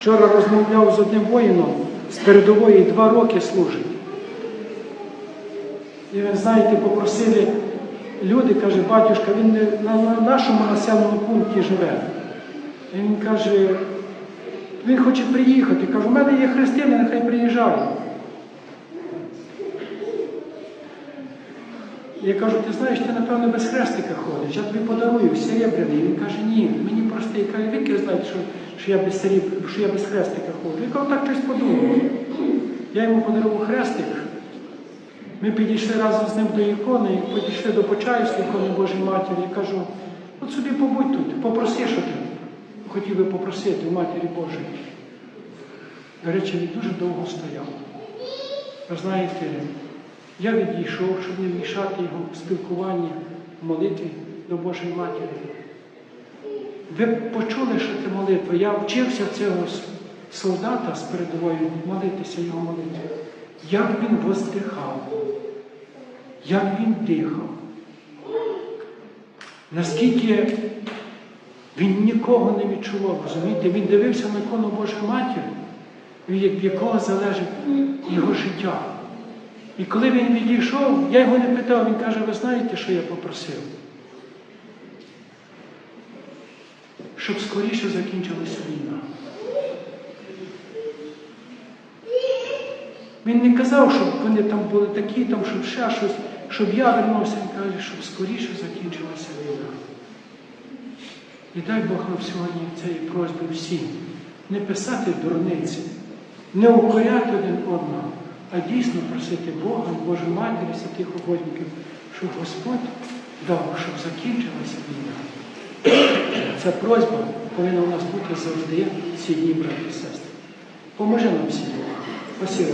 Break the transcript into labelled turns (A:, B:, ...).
A: Вчора розмовляв з одним воїном з передової два роки служить. І ви знаєте, попросили люди, каже, батюшка, він на, на нашому населеному пункті живе. І він каже, він хоче приїхати. Кажу, у мене є християни, нехай приїжджає. Я кажу, ти знаєш, ти напевно без хрестика ходиш, я тобі подарую серебряний. Він каже, ні, мені я кажу, віки що, що, я без сереб... що я без хрестика ходжу. Я кажу, так щось подумав. Я йому подарував хрестик. Ми підійшли разом з ним до ікони, підійшли до Почаївської ікони Божої Матері. Я кажу, от собі побудь тут, попроси, що ти хотів би попросити у Матері Божої. До речі, він дуже довго стояв. Ви знаєте, я відійшов, щоб не вмішати його в спілкування, в молитві до Божої Матері. Ви почули, що це молитва. Я вчився цього солдата з передової молитися його молитві. Як він воздихав, як він дихав. Наскільки він нікого не відчував, розумієте? Він дивився на ікону Божої Матері, від якого залежить його життя. І коли він відійшов, я його не питав, він каже, ви знаєте, що я попросив? Щоб скоріше закінчилася війна. Він не казав, щоб вони там були такі, там, щоб ще щось, щоб я вернувся, він каже, щоб скоріше закінчилася війна. І дай Бог нам сьогодні цієї просьби всім не писати дурниці, не укоряти один одного, а дійсно просити Бога, Божу Матері, святих угодників, щоб Господь дав, щоб закінчилася війна. Ця просьба повинна у нас бути завжди дні, брати і сестри. Поможи нам всім. Спасибо.